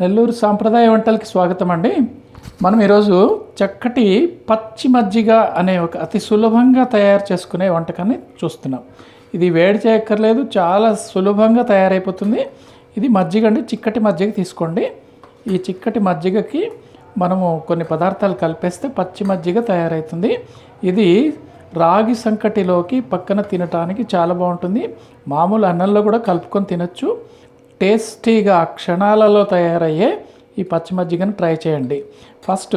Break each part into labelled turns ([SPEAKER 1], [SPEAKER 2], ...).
[SPEAKER 1] నెల్లూరు సాంప్రదాయ వంటలకి స్వాగతం అండి మనం ఈరోజు చక్కటి పచ్చి మజ్జిగ అనే ఒక అతి సులభంగా తయారు చేసుకునే వంటకాన్ని చూస్తున్నాం. ఇది వేడి చేయక్కర్లేదు చాలా సులభంగా తయారైపోతుంది. ఇది మజ్జిగ అండి చిక్కటి మజ్జిగ తీసుకోండి. ఈ చిక్కటి మజ్జిగకి మనము కొన్ని పదార్థాలు కలిపేస్తే పచ్చి మజ్జిగ తయారవుతుంది ఇది రాగి సంకటిలోకి పక్కన తినటానికి చాలా బాగుంటుంది. మామూలు అన్నంలో కూడా కలుపుకొని తినచ్చు. టేస్టీగా క్షణాలలో తయారయ్యే ఈ పచ్చి మజ్జిగను ట్రై చేయండి. ఫస్ట్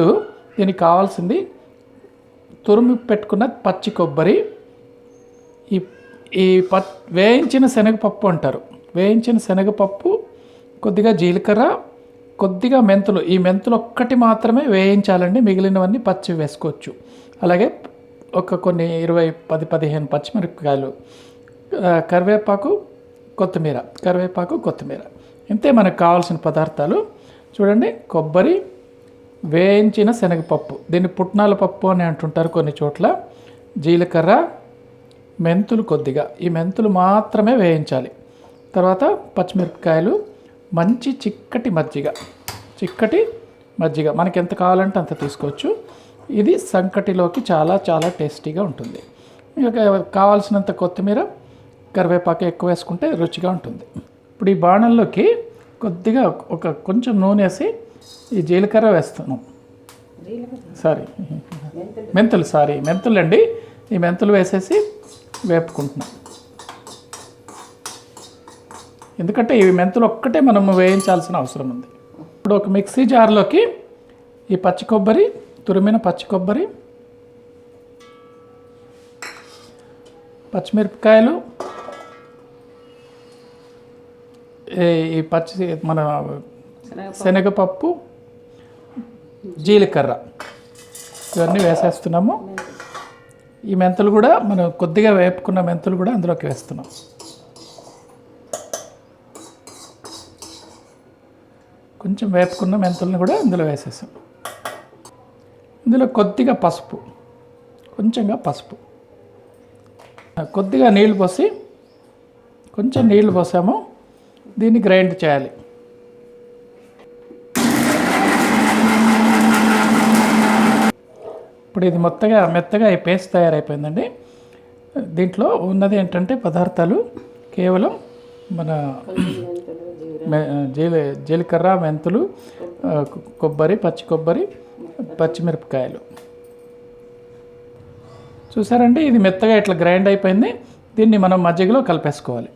[SPEAKER 1] దీనికి కావాల్సింది తురుము పెట్టుకున్న పచ్చి కొబ్బరి. ఈ ఈ ప వేయించిన శనగపప్పు అంటారు. వేయించిన శనగపప్పు కొద్దిగా జీలకర్ర కొద్దిగా మెంతులు. ఈ మెంతులు ఒక్కటి మాత్రమే వేయించాలండి. మిగిలినవన్నీ పచ్చి వేసుకోవచ్చు. అలాగే ఒక కొన్ని ఇరవై పది పదిహేను పచ్చిమిరపకాయలు. కరివేపాకు కొత్తిమీర కరివేపాకు కొత్తిమీర. ఇంతే మనకు కావాల్సిన పదార్థాలు. చూడండి కొబ్బరి వేయించిన శనగపప్పు. దీన్ని పుట్నాల పప్పు అని అంటుంటారు కొన్ని చోట్ల. జీలకర్ర మెంతులు కొద్దిగా. ఈ మెంతులు మాత్రమే వేయించాలి. తర్వాత పచ్చిమిరపకాయలు మంచి చిక్కటి మజ్జిగ. చిక్కటి మజ్జిగ. మనకి ఎంత కావాలంటే అంత తీసుకోవచ్చు. ఇది సంకటిలోకి చాలా చాలా టేస్టీగా ఉంటుంది. ఇంకా కావాల్సినంత కొత్తిమీర కరివేపాకు ఎక్కువ వేసుకుంటే రుచిగా ఉంటుంది. ఇప్పుడు ఈ బాణంలోకి కొద్దిగా ఒక కొంచెం నూనె వేసి ఈ జీలకర్ర వేస్తాను సారీ మెంతులు సారీ మెంతులు అండి. ఈ మెంతులు వేసేసి వేపుకుంటున్నాం. ఎందుకంటే ఈ మెంతులు ఒక్కటే మనం వేయించాల్సిన అవసరం ఉంది. ఇప్పుడు ఒక మిక్సీ జార్లోకి ఈ పచ్చి కొబ్బరి తురిమిన పచ్చి కొబ్బరి పచ్చిమిరపకాయలు ఈ- పచ్చి మన శనగపప్పు. జీలకర్ర. ఇవన్నీ వేసేస్తున్నాము. ఈ మెంతులు కూడా మనం కొద్దిగా వేపుకున్న మెంతులు కూడా అందులోకి వేస్తున్నాం. కొంచెం వేపుకున్న మెంతులను కూడా ఇందులో వేసేసాం. ఇందులో కొద్దిగా పసుపు కొంచెంగా పసుపు. కొద్దిగా నీళ్ళు పోసి కొంచెం నీళ్ళు పోసాము. దీన్ని గ్రైండ్ చేయాలి. ఇప్పుడు ఇది మొత్తగా మెత్తగా ఈ పేస్ట్ తయారైపోయిందండి. దీంట్లో ఉన్నది ఏంటంటే పదార్థాలు కేవలం మన మె- జీల జీలకర్ర మెంతులు కొబ్బరి పచ్చి కొబ్బరి పచ్చిమిరపకాయలు. చూసారండి? ఇది మెత్తగా ఇట్లా గ్రైండ్ అయిపోయింది. దీన్ని మనం మజ్జిగలో కలిపేసుకోవాలి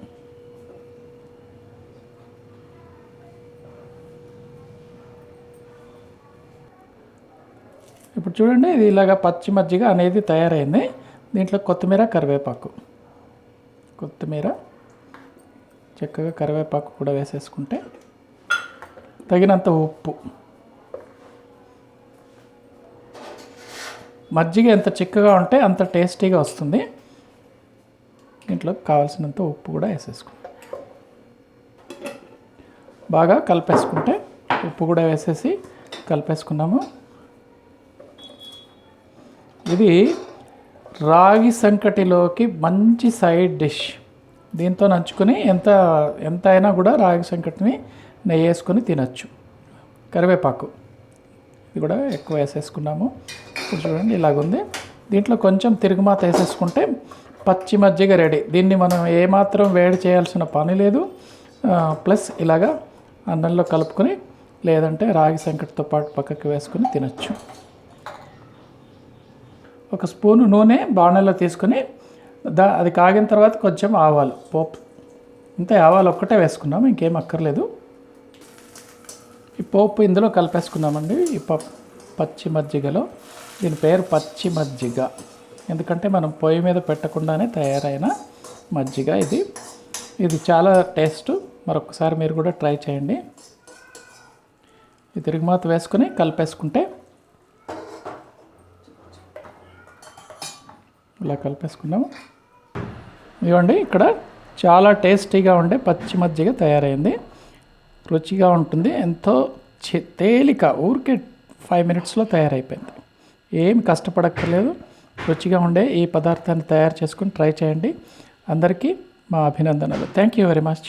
[SPEAKER 1] ఇప్పుడు చూడండి ఇది ఇలాగ పచ్చి మజ్జిగ అనేది తయారైంది. దీంట్లో కొత్తిమీర కరివేపాకు. కొత్తిమీర చక్కగా కరివేపాకు కూడా వేసేసుకుంటే తగినంత ఉప్పు. మజ్జిగ ఎంత చిక్కగా ఉంటే అంత టేస్టీగా వస్తుంది. దీంట్లో కావాల్సినంత ఉప్పు కూడా వేసేసుకుంటాం. బాగా కలిపేసుకుంటే ఉప్పు కూడా వేసేసి కలిపేసుకున్నాము. ఇది రాగి సంకటిలోకి మంచి సైడ్ డిష్. దీంతో నంచుకొని ఎంత ఎంత అయినా కూడా రాగి సంకటిని నెయ్యి వేసుకొని తినచ్చు. కరివేపాకు. ఇది కూడా ఎక్కువ వేసేసుకున్నాము. ఇప్పుడు చూడండి ఇలాగుంది. దీంట్లో కొంచెం తిరుగుమాత వేసేసుకుంటే పచ్చి మజ్జిగ రెడీ. దీన్ని మనం ఏమాత్రం వేడి చేయాల్సిన పని లేదు. ప్లస్ ఇలాగా అన్నంలో కలుపుకొని లేదంటే రాగి సంకటితో పాటు పక్కకి వేసుకుని తినచ్చు. ఒక స్పూను నూనె బాణల్లో తీసుకొని దా అది కాగిన తర్వాత కొంచెం ఆవాలు పోపు. ఇంతే ఆవాలు ఒక్కటే వేసుకున్నాం ఇంకేం అక్కర్లేదు. ఈ పోపు ఇందులో కలిపేసుకున్నామండి ఈ ప పచ్చి మజ్జిగలో. దీని పేరు పచ్చి మజ్జిగ. ఎందుకంటే మనం పొయ్యి మీద పెట్టకుండానే తయారైన మజ్జిగ ఇది. ఇది చాలా టేస్ట్. మరొకసారి మీరు కూడా ట్రై చేయండి. ఈ తిరుగుమాత వేసుకొని కలిపేసుకుంటే ఇలా కలిపేసుకున్నాము. ఇదిగోండి ఇక్కడ చాలా టేస్టీగా ఉండే పచ్చి మజ్జిగ తయారైంది. రుచిగా ఉంటుంది. ఎంతో తేలిక ఊరికే ఫైవ్ మినిట్స్లో తయారైపోయింది. ఏమి కష్టపడక్కర్లేదు. రుచిగా ఉండే ఈ పదార్థాన్ని తయారు చేసుకుని ట్రై చేయండి. అందరికీ మా అభినందనలు. Thank you very much.